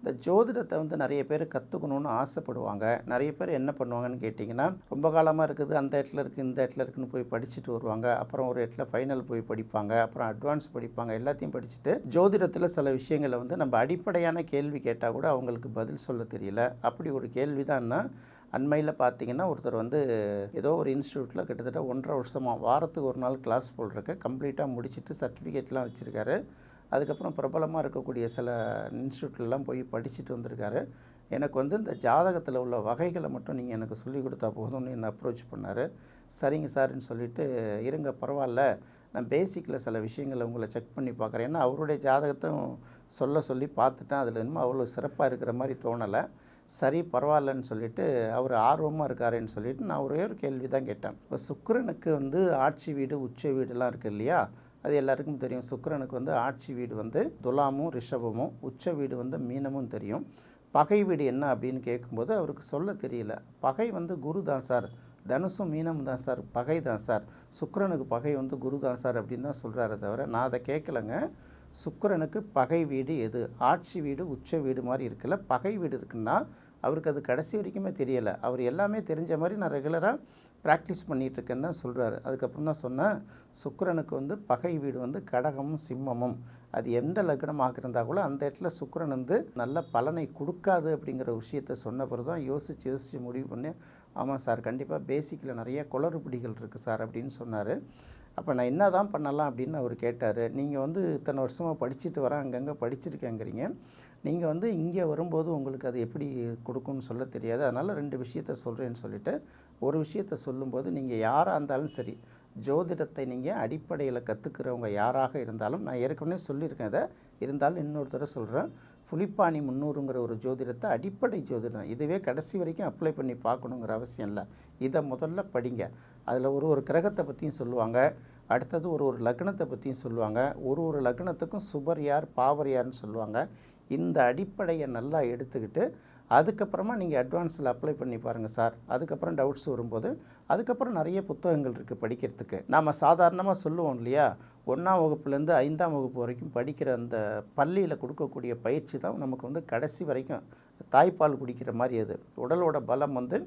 இந்த ஜோதிடத்தை வந்து நிறைய பேர் கற்றுக்கணுன்னு ஆசைப்படுவாங்க. நிறைய பேர் என்ன பண்ணுவாங்கன்னு கேட்டிங்கன்னா ரொம்ப காலமாக இருக்குது அந்த இடத்துல இருக்குது இந்த இடத்துல இருக்குன்னு போய் படிச்சுட்டு வருவாங்க. அப்புறம் ஒரு இடத்துல ஃபைனல் போய் படிப்பாங்க. அப்புறம் அட்வான்ஸ் படிப்பாங்க. எல்லாத்தையும் படிச்சுட்டு ஜோதிடத்தில் சில விஷயங்களை வந்து நம்ம அடிப்படையான கேள்வி கேட்டால் கூட அவங்களுக்கு பதில் சொல்ல தெரியல. அப்படி ஒரு கேள்வி தான்னா அண்மையில் பார்த்தீங்கன்னா ஒருத்தர் வந்து ஏதோ ஒரு இன்ஸ்டியூட்டில் கிட்டத்தட்ட ஒன்றரை வருஷமாக வாரத்துக்கு ஒரு நாள் கிளாஸ் போடுறக்க கம்ப்ளீட்டாக முடிச்சுட்டு சர்டிஃபிகேட்லாம் வச்சுருக்காரு. அதுக்கப்புறம் பிரபலமாக இருக்கக்கூடிய சில இன்ஸ்டியூட்லலாம் போய் படிச்சுட்டு வந்திருக்காரு. எனக்கு வந்து இந்த ஜாதகத்தில் உள்ள வகைகளை மட்டும் நீங்கள் எனக்கு சொல்லி கொடுத்தா போதும்னு என்னை அப்ரோச் பண்ணார். சரிங்க சார்ன்னு சொல்லிட்டு இருங்க பரவாயில்ல. நான் பேசிக்கில் சில விஷயங்களை உங்களை செக் பண்ணி பார்க்குறேன். ஏன்னா அவருடைய ஜாதகத்தையும் சொல்ல சொல்லி பார்த்துட்டேன். அதில் இன்னும் அவ்வளோ சிறப்பாக இருக்கிற மாதிரி தோணலை. சரி பரவாயில்லன்னு சொல்லிட்டு அவர் ஆர்வமாக இருக்காருன்னு சொல்லிட்டு நான் ஒரே ஒரு கேள்வி தான் கேட்டேன். இப்போ சுக்கரனுக்கு வந்து ஆட்சி வீடு உச்ச வீடுலாம் இருக்குது இல்லையா? அது எல்லாருக்கும் தெரியும். சுக்கரனுக்கு வந்து ஆட்சி வீடு வந்து துலாமும் ரிஷபமும் உச்ச வீடு வந்து மீனமும் தெரியும். பகை வீடு என்ன அப்படின்னு கேட்கும்போது அவருக்கு சொல்ல தெரியல. பகை வந்து குரு தான் சார். தனுசும் மீனமும் தான் சார். பகை தான் சார். சுக்கரனுக்கு பகை வந்து குரு தான் சார் அப்படின்னு தான் சொல்கிறாரு தவிர நான் அதை கேட்கலங்க. சுக்கரனுக்கு பகை வீடு எது? ஆட்சி வீடு உச்ச வீடு மாதிரி இருக்குல்ல. பகை வீடு இருக்குன்னா அவருக்கு அது கடைசி வரைக்குமே தெரியலை. அவர் எல்லாமே தெரிஞ்ச மாதிரி நான் ரெகுலராக ப்ராக்டிஸ் பண்ணிகிட்ருக்கேன்னு தான் சொல்கிறாரு அதுக்கப்புறம் தான் சொன்னேன் சுக்கரனுக்கு வந்து பகை வீடு வந்து கடகமும் சிம்மமும். அது எந்த லக்னமாக இருந்தால் கூட அந்த இடத்துல சுக்கரன் வந்து நல்ல பலனை கொடுக்காது அப்படிங்கிற விஷயத்த சொன்ன பிறகு தான் யோசித்து யோசித்து முடிவு பண்ணி ஆமாம் சார் கண்டிப்பாக பேசிக்கில் நிறைய குளறுபடிகள் இருக்குது சார் அப்படின்னு சொன்னார். அப்போ நான் என்ன தான் பண்ணலாம் அப்படின்னு அவர் கேட்டார். நீங்கள் வந்து இத்தனை வருஷமாக படிச்சுட்டு வரேன் அங்கங்கே படிச்சிருக்கேங்கிறீங்க. நீங்கள் வந்து இங்கே வரும்போது உங்களுக்கு அது எப்படி கொடுக்கும்னு சொல்ல தெரியாது. அதனால் ரெண்டு விஷயத்த சொல்கிறேன்னு சொல்லிவிட்டு ஒரு விஷயத்த சொல்லும்போது நீங்கள் யாராக இருந்தாலும் சரி ஜோதிடத்தை நீங்கள் அடிப்படையில் கற்றுக்கிறவங்க யாராக இருந்தாலும் நான் ஏற்கனவே சொல்லியிருக்கேன் இதை. இருந்தாலும் இன்னொரு தடவை சொல்கிறேன் புலிப்பாணி முன்னூறுங்கிற ஒரு ஜோதிடத்தை அடிப்படை ஜோதிடம் இதுவே கடைசி வரைக்கும் அப்ளை பண்ணி பார்க்கணுங்கிற அவசியம் இல்லை. இதை முதல்ல படிங்க. அதில் ஒரு ஒரு கிரகத்தை பற்றியும் சொல்லுவாங்க. அடுத்தது ஒரு ஒரு லக்னத்தை பற்றியும் சொல்லுவாங்க. ஒரு ஒரு லக்னத்துக்கும் சுபர் யார் பாவர் யார்னு சொல்லுவாங்க. இந்த அடிப்படையை நல்லா எடுத்துக்கிட்டு அதுக்கப்புறமா நீங்கள் அட்வான்ஸில் அப்ளை பண்ணி பாருங்கள் சார். அதுக்கப்புறம் டவுட்ஸ் வரும்போது அதுக்கப்புறம் நிறைய புத்தகங்கள் இருக்குது படிக்கிறதுக்கு. நாம் சாதாரணமாக சொல்லுவோம் இல்லையா? ஒன்றாம் வகுப்புலேருந்து ஐந்தாம் வகுப்பு வரைக்கும் படிக்கிற அந்த பள்ளியில் கொடுக்கக்கூடிய பயிற்சி தான் நமக்கு வந்து கடைசி வரைக்கும் தாய்ப்பால் குடிக்கிற மாதிரி அது. உடலோட பலம் வந்து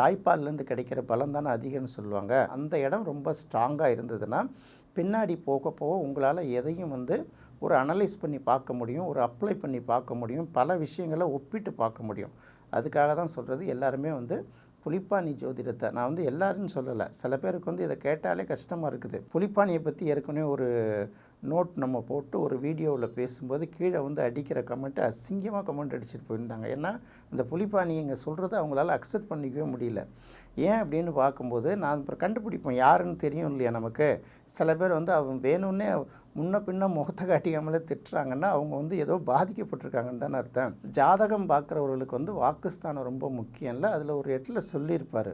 தாய்ப்பால்லேருந்து கிடைக்கிற பலம் தானே அதிகம்னு சொல்லுவாங்க. அந்த இடம் ரொம்ப ஸ்ட்ராங்காக இருந்ததுன்னா பின்னாடி போக போக உங்களால் எதையும் வந்து ஒரு அனலைஸ் பண்ணி பார்க்க முடியும் ஒரு அப்ளை பண்ணி பார்க்க முடியும் பல விஷயங்களை ஒப்பிட்டு பார்க்க முடியும். அதுக்காக தான் சொல்கிறது எல்லாருமே வந்து புலிப்பாணி ஜோதிடத்தை நான் வந்து எல்லாருன்னு சொல்லலை. சில பேருக்கு வந்து இதை கேட்டாலே கஷ்டமாக இருக்குது. புலிப்பாணியை பற்றி ஏற்கனவே ஒரு நோட் நம்ம போட்டு ஒரு வீடியோவில் பேசும்போது கீழே வந்து அடிக்கிற கமெண்ட்டு அசிங்கமாக கமெண்ட் அடிச்சுட்டு போயிருந்தாங்க. ஏன்னா அந்த புலிப்பாணி இங்கே சொல்கிறத அவங்களால அக்செப்ட் பண்ணிக்கவே முடியல. ஏன் அப்படின்னு பார்க்கும்போது நான் அப்புறம் கண்டுபிடிப்போம் யாருன்னு தெரியும் இல்லையா நமக்கு? சில பேர் வந்து அவன் வேணும்னே முன்ன பின்ன முகத்தை காட்டியாமலே திட்டுறாங்கன்னா அவங்க வந்து ஏதோ பாதிக்கப்பட்டிருக்காங்கன்னு தானே அர்த்தம். ஜாதகம் பார்க்குறவர்களுக்கு வந்து வாக்குஸ்தானம் ரொம்ப முக்கியம் இல்லை அதில் ஒரு இடத்துல சொல்லியிருப்பார்.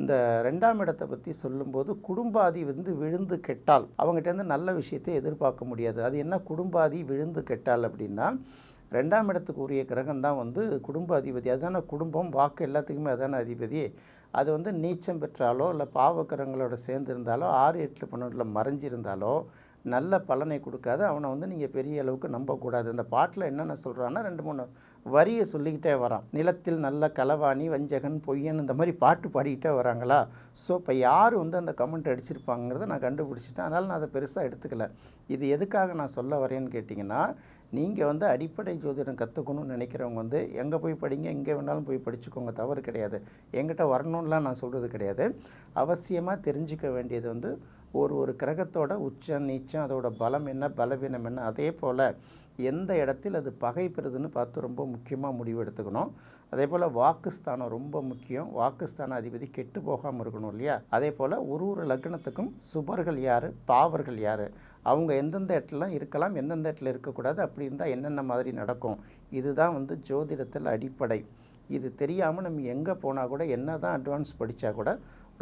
இந்த ரெண்டாம் இடத்தை பற்றி சொல்லும்போது குடும்பாதி வந்து விழுந்து கெட்டால். அவங்ககிட்டேருந்து நல்ல விஷயத்தை எதிர்பார்க்க முடியாது. அது என்ன குடும்பாதி விழுந்து கெட்டால் அப்படின்னா ரெண்டாம் இடத்துக்கு உரிய கிரகம் தான் வந்து குடும்ப அதிபதி அதான குடும்பம் வாக்கு எல்லாத்துக்குமே அதான அதிபதி. அது வந்து நீச்சம் பெற்றாலோ இல்லை பாவக்கிரகங்களோட சேர்ந்து இருந்தாலோ ஆறு எட்டு பன்னெண்டில் மறைஞ்சிருந்தாலோ நல்ல பலனை கொடுக்காது. அவனை வந்து நீங்கள் பெரிய அளவுக்கு நம்பக்கூடாது. அந்த பாட்டில் என்னென்ன சொல்கிறான்னா ரெண்டு மூணு வரியை சொல்லிக்கிட்டே வரான். நிலத்தில் நல்ல களவாணி வஞ்சகன் பொய்யன் இந்த மாதிரி பாட்டு பாடிக்கிட்டே வராங்களா? ஸோ இப்போ யார் வந்து அந்த கமெண்ட் அடிச்சிருப்பாங்கிறத நான் கண்டுபிடிச்சிட்டேன். அதனால் நான் அதை பெருசாக எடுத்துக்கல. இது எதுக்காக நான் சொல்ல வரேன்னு கேட்டிங்கன்னா நீங்கள் வந்து அடிப்படை ஜோதிடம் கற்றுக்கணும்னு நினைக்கிறவங்க வந்து எங்கே போய் படிங்க எங்கே வேணாலும் போய் படிச்சுக்கோங்க. தவறு கிடையாது. எங்கிட்ட வரணும்லாம் நான் சொல்கிறது கிடையாது. அவசியமாக தெரிஞ்சுக்க வேண்டியது வந்து ஒரு ஒரு கிரகத்தோட உச்சம் நீச்சம் அதோட பலம் என்ன பலவீனம் என்ன அதே போல் எந்த இடத்தில் அது பகை பெறுதுன்னு பார்த்து ரொம்ப முக்கியமாக முடிவு எடுத்துக்கணும். அதே போல் வாக்குஸ்தானம் ரொம்ப முக்கியம். வாக்குஸ்தான அதிபதி கெட்டு போகாமல் இருக்கணும் இல்லையா? அதே போல் ஒரு ஒரு லக்னத்துக்கும் சுபர்கள் யார்? பாவர்கள் யார்? அவங்க எந்தெந்த இடத்துலலாம் இருக்கலாம் எந்தெந்த இடத்துல இருக்கக்கூடாது அப்படி இருந்தால் என்னென்ன மாதிரி நடக்கும்? இதுதான் வந்து ஜோதிடத்தில் அடிப்படை. இது தெரியாமல் நம்ம எங்கே போனால் கூட என்ன தான் அட்வான்ஸ் படித்தா கூட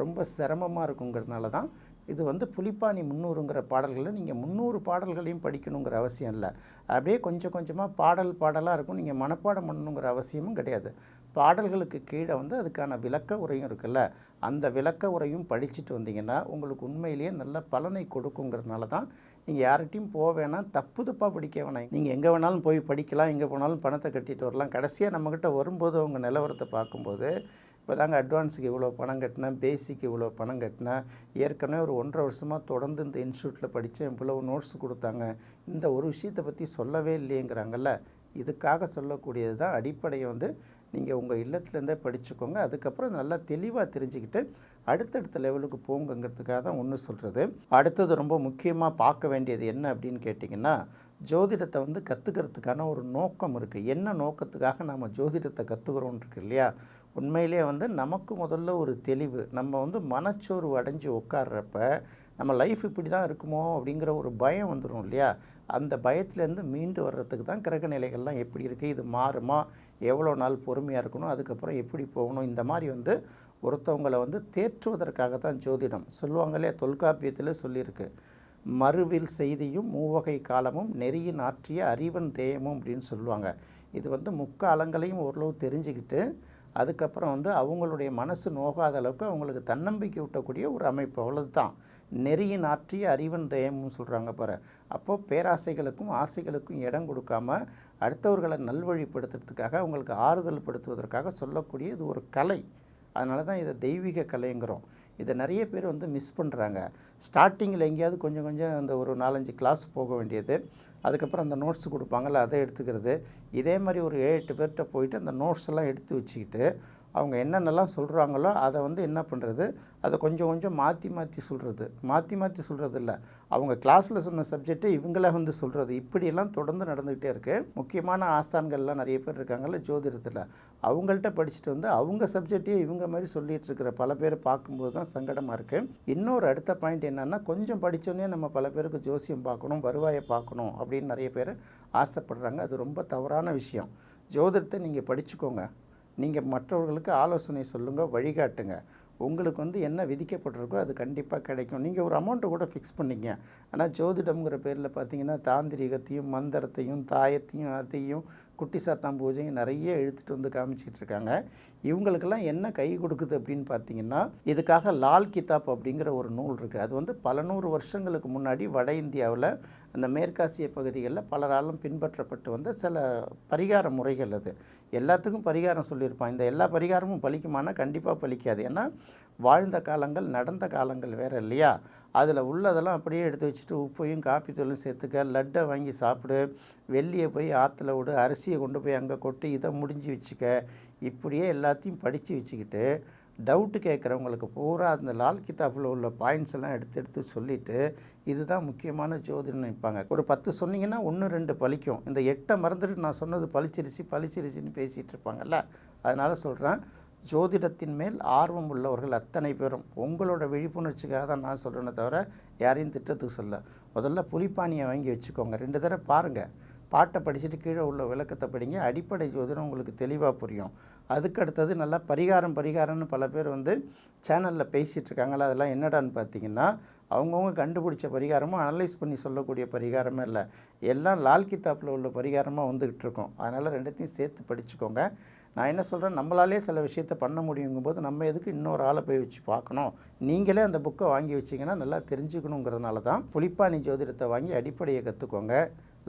ரொம்ப சிரமமாக இருக்குங்கிறதுனால தான் இது வந்து புலிப்பாணி முந்நூறுங்கிற பாடல்களில் நீங்கள் முந்நூறு பாடல்களையும் படிக்கணுங்கிற அவசியம் இல்லை. அப்படியே கொஞ்சம் கொஞ்சமாக பாடல் பாடலாக இருக்கும். நீங்கள் மனப்பாடம் பண்ணணுங்கிற அவசியமும் கிடையாது. பாடல்களுக்கு கீழே வந்து அதுக்கான விளக்க உரையும் இருக்குல்ல அந்த விளக்க உரையும் படிச்சுட்டு வந்தீங்கன்னா உங்களுக்கு உண்மையிலேயே நல்ல பலனை கொடுக்குங்கிறதுனால தான் நீங்கள் யார்கிட்டையும் போக வேணாம் தப்பு தப்பாக படிக்க வேணாம். நீங்கள் எங்கே வேணாலும் போய் படிக்கலாம் எங்கே போனாலும் பணத்தை கட்டிட்டு வரலாம். கடைசியாக நம்மக்கிட்ட வரும்போது அவங்க நிலவரத்தை பார்க்கும்போது இப்போ தாங்க அட்வான்ஸுக்கு இவ்வளோ பணம் கட்டினேன் பேசிக்கு இவ்வளோ பணம் கட்டினேன். ஏற்கனவே ஒரு ஒன்றரை வருஷமாக தொடர்ந்து இந்த இன்ஸ்டியூட்டில் படித்தேன். இவ்வளோ நோட்ஸ் கொடுத்தாங்க. இந்த ஒரு விஷயத்தை பற்றி சொல்லவே இல்லையேங்கிறாங்கல்ல. இதுக்காக சொல்லக்கூடியது தான் அடிப்படையை வந்து நீங்கள் உங்கள் இல்லத்துலேருந்தே படிச்சுக்கோங்க. அதுக்கப்புறம் நல்லா தெளிவாக தெரிஞ்சுக்கிட்டு அடுத்தடுத்த லெவலுக்கு போங்கங்கிறதுக்காக தான் ஒன்று சொல்கிறது அடுத்தது ரொம்ப முக்கியமாக பார்க்க வேண்டியது என்ன அப்படின்னு கேட்டிங்கன்னா ஜோதிடத்தை வந்து கற்றுக்கிறதுக்கான ஒரு நோக்கம் இருக்குது என்ன நோக்கத்துக்காக நாம் ஜோதிடத்தை கற்றுக்கிறோம் இருக்கு இல்லையா? உண்மையிலே வந்து நமக்கு முதல்ல ஒரு தெளிவு. நம்ம வந்து மனச்சோர்வு அடைஞ்சு உட்கார்றப்ப நம்ம லைஃப் இப்படி தான் இருக்குமோ அப்படிங்கிற ஒரு பயம் வந்துடும் இல்லையா? அந்த பயத்துலேருந்து மீண்டு வர்றதுக்கு தான் கிரக நிலைகள்லாம் எப்படி இருக்குது இது மாறுமா? எவ்வளோ நாள் பொறுமையாக இருக்கணும்? அதுக்கப்புறம் எப்படி போகணும்? இந்த மாதிரி வந்து ஒருத்தவங்களை வந்து தேற்றுவதற்காக தான் ஜோதிடம் சொல்லுவாங்களே தொல்காப்பியத்தில் சொல்லியிருக்கு. மறுவில் செய்தியும் மூவகை காலமும் நெறியின் ஆற்றிய அறிவன் தேயமும் அப்படின்னு சொல்லுவாங்க. இது வந்து முக்காலங்களையும் ஓரளவு தெரிஞ்சுக்கிட்டு அதுக்கப்புறம் வந்து அவங்களுடைய மனசு நோகாத அளவுக்கு அவங்களுக்கு தன்னம்பிக்கை ஊட்டக்கூடிய ஒரு அமைப்பு அவ்வளவு தான் நெறியின் ஆற்றிய அறிவன் தயம்னு சொல்கிறாங்க பாரு. அப்போது பேராசைகளுக்கும் ஆசைகளுக்கும் இடம் கொடுக்காம அடுத்தவர்களை நல்வழிப்படுத்துறதுக்காக அவங்களுக்கு ஆறுதல் படுத்துவதற்காக சொல்லக்கூடிய இது ஒரு கலை. அதனால தான் இதை தெய்வீக கலைங்கிறோம். இதை நிறைய பேர் வந்து மிஸ் பண்ணுறாங்க ஸ்டார்டிங்கில் எங்கேயாவது கொஞ்சம் கொஞ்சம் அந்த ஒரு நாலஞ்சு கிளாஸ் போக வேண்டியது. அதுக்கப்புறம் அந்த நோட்ஸ் கொடுப்பாங்கள்ல அதை எடுத்துக்கிறது. இதே மாதிரி ஒரு ஏழு எட்டு பேர்கிட்ட போயிட்டு அந்த நோட்ஸ் எல்லாம் எடுத்து வச்சுக்கிட்டு அவங்க என்னென்னலாம் சொல்கிறாங்களோ அதை வந்து என்ன பண்ணுறது அதை கொஞ்சம் கொஞ்சம் மாற்றி மாற்றி சொல்கிறது மாற்றி மாற்றி சொல்கிறது இல்லை. அவங்க கிளாஸில் சொன்ன சப்ஜெக்டை இவங்களே வந்து சொல்கிறது இப்படியெல்லாம் தொடர்ந்து நடந்துக்கிட்டே இருக்குது முக்கியமான ஆசான்கள்லாம் நிறைய பேர் இருக்காங்கல்ல ஜோதிடத்தில். அவங்கள்ட்ட படிச்சுட்டு வந்து அவங்க சப்ஜெக்டையே இவங்க மாதிரி சொல்லிகிட்டு இருக்கிற பல பேரை பார்க்கும்போது தான் சங்கடமாக இருக்குது இன்னொரு அடுத்த பாயிண்ட் என்னென்னா கொஞ்சம் படித்தோன்னே நம்ம பல பேருக்கு ஜோசியம் பார்க்கணும் வருவாயை பார்க்கணும் அப்படின்னு நிறைய பேர் ஆசைப்படுறாங்க. அது ரொம்ப தவறான விஷயம். ஜோதிடத்தை நீங்கள் படிச்சுக்கோங்க. நீங்கள் மற்றவர்களுக்கு ஆலோசனை சொல்லுங்கள் வழிகாட்டுங்க. உங்களுக்கு வந்து என்ன விதிக்கப்பட்டிருக்கோ அது கண்டிப்பாக கிடைக்கும். நீங்கள் ஒரு அமௌண்ட்டை கூட ஃபிக்ஸ் பண்ணிங்க. ஆனால் ஜோதிடம்ங்கிற பேரில் பார்த்தீங்கன்னா தாந்திரிகத்தையும் மந்திரத்தையும் தாயத்தையும் அதையும் குட்டி சாத்தான் பூஜையும் நிறைய இழுத்துட்டு வந்து காமிச்சிட்டு இருக்காங்க. இவங்களுக்கெல்லாம் என்ன கை கொடுக்குது அப்படின்னு பார்த்தீங்கன்னா இதுக்காக லால் கிதாப் அப்படிங்கிற ஒரு நூல் இருக்குது அது வந்து பல நூறு வருஷங்களுக்கு முன்னாடி வட இந்தியாவில் அந்த மேற்காசிய பகுதிகளில் பலராலும் பின்பற்றப்பட்டு வந்த சில பரிகார முறைகள் அது. எல்லாத்துக்கும் பரிகாரம் சொல்லியிருப்பான். இந்த எல்லா பரிகாரமும் பலிக்குமானா கண்டிப்பாக பலிக்காது. ஏன்னா வாழ்ந்த காலங்கள் நடந்த காலங்கள் வேறு இல்லையா? அதில் உள்ளதெல்லாம் அப்படியே எடுத்து வச்சுட்டு உப்பையும் காப்பி தூளும் சேர்த்துக்க லட்டை வாங்கி சாப்பிடு வெள்ளியை போய் ஆற்றுல விடு அரிசியை கொண்டு போய் அங்கே கொட்டி இதை முடிஞ்சு வச்சுக்க இப்படியே எல்லாத்தையும் படித்து வச்சுக்கிட்டு டவுட்டு கேட்குறவங்களுக்கு பூரா அந்த லால் கிதாப்பில் உள்ள பாயிண்ட்ஸ் எல்லாம் எடுத்து எடுத்து சொல்லிவிட்டு இதுதான் முக்கியமான ஜோதிடம் நினைப்பாங்க. ஒரு பத்து சொன்னீங்கன்னா ஒன்று ரெண்டு பழிக்கும். இந்த எட்டை மறந்துட்டு நான் சொன்னது பளிச்சிருச்சு பளிச்சிருச்சுன்னு பேசிகிட்டு இருப்பாங்கல்ல? அதனால் சொல்கிறேன் ஜோதிடத்தின் மேல் ஆர்வம் உள்ளவர்கள் அத்தனை பேரும். உங்களோட விழிப்புணர்ச்சிக்காக தான் நான் சொல்கிறேனே தவிர யாரையும் திட்டத்துக்கு சொல்ல. முதல்ல புலிப்பானியை வாங்கி வச்சுக்கோங்க. ரெண்டு தடவை பாருங்கள் பாட்டை படிச்சுட்டு கீழே உள்ள விளக்கத்தை படிங்க. அடிப்படை ஜோதிடம் உங்களுக்கு தெளிவாக புரியும். அதுக்கு அடுத்தது நல்லா பரிகாரம் பரிகாரம்னு பல பேர் வந்து சேனலில் பேசிகிட்ருக்காங்களா அதெல்லாம் என்னடான்னு பார்த்தீங்கன்னா அவங்கவுங்க கண்டுபிடிச்ச பரிகாரமும் அனலைஸ் பண்ணி சொல்லக்கூடிய பரிகாரமே இல்லை. எல்லாம் லால் கித்தாப்பில் உள்ள பரிகாரமாக வந்துக்கிட்டு இருக்கோம். அதனால் ரெண்டுத்தையும் சேர்த்து படிச்சுக்கோங்க. நான் என்ன சொல்கிறேன் நம்மளாலே சில விஷயத்த பண்ண முடியுங்கும்போது நம்ம எதுக்கு இன்னொரு ஆளை போய் வச்சு பார்க்கணும்? நீங்களே அந்த புக்கை வாங்கி வச்சிங்கன்னா நல்லா தெரிஞ்சுக்கணுங்கிறதுனால தான் புலிப்பாணி ஜோதிடத்தை வாங்கி அடிப்படையை கற்றுக்கோங்க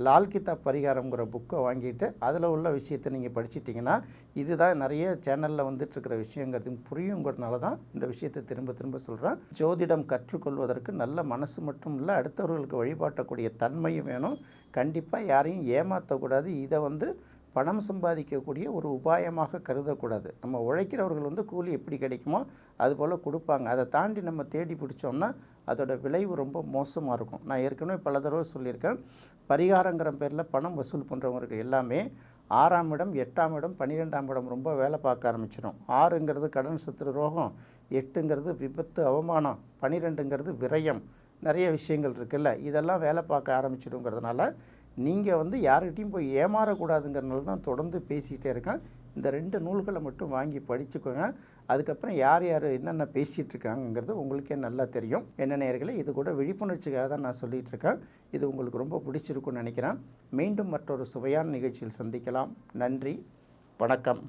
லால் கிதாப் பரிகாரம்ங்கிற புக்கை வாங்கிட்டு அதில் உள்ள விஷயத்தை நீங்கள் படிச்சிட்டிங்கன்னா இதுதான் நிறைய சேனலில் வந்துட்டுருக்கிற விஷயங்கிறது. புரியுங்கிறதுனால தான் இந்த விஷயத்தை திரும்ப திரும்ப சொல்கிறேன் ஜோதிடம் கற்றுக்கொள்வதற்கு நல்ல மனசு மட்டும் இல்லை அடுத்தவர்களுக்கு வழிபாட்டக்கூடிய தன்மையும் வேணும். கண்டிப்பாக யாரையும் ஏமாற்றக்கூடாது இதை வந்து பணம் சம்பாதிக்கக்கூடிய ஒரு உபாயமாக கருதக்கூடாது. நம்ம உழைக்கிறவர்கள் வந்து கூலி எப்படி கிடைக்குமோ அது போல் கொடுப்பாங்க. அதை தாண்டி நம்ம தேடி பிடிச்சோம்னா அதோட விளைவு ரொம்ப மோசமாக இருக்கும். நான் ஏற்கனவே பல தடவை சொல்லியிருக்கேன். பரிகாரங்கிற பேரில் பணம் வசூல் பண்ணுறவங்களுக்கு எல்லாமே ஆறாம் இடம் எட்டாம் இடம் பன்னிரெண்டாம் இடம் ரொம்ப வேலை பார்க்க ஆரம்பிச்சிடும். ஆறுங்கிறது கடன் சத்துரு ரோகம். எட்டுங்கிறது விபத்து அவமானம். பன்னிரெண்டுங்கிறது விரயம். நிறைய விஷயங்கள் இருக்குல்ல. இதெல்லாம் வேலை பார்க்க ஆரம்பிச்சிடுங்கிறதுனால நீங்கள் வந்து யார்கிட்டையும் போய் ஏமாறக்கூடாதுங்கிறனால தான் தொடர்ந்து பேசிகிட்டே இருக்கேன் இந்த ரெண்டு நூல்களை மட்டும் வாங்கி படிச்சுக்கோங்க. அதுக்கப்புறம் யார் யார் என்னென்ன பேசிகிட்டு இருக்காங்கிறது உங்களுக்கே நல்லா தெரியும். என்ன நேயர்களே இது கூட விழிப்புணர்ச்சிக்காக தான் நான் சொல்லிகிட்டு இருக்கேன். இது உங்களுக்கு ரொம்ப பிடிச்சிருக்கும்னு நினைக்கிறேன். மீண்டும் மற்றொரு சுவையான நிகழ்ச்சியில் சந்திக்கலாம். நன்றி. வணக்கம்.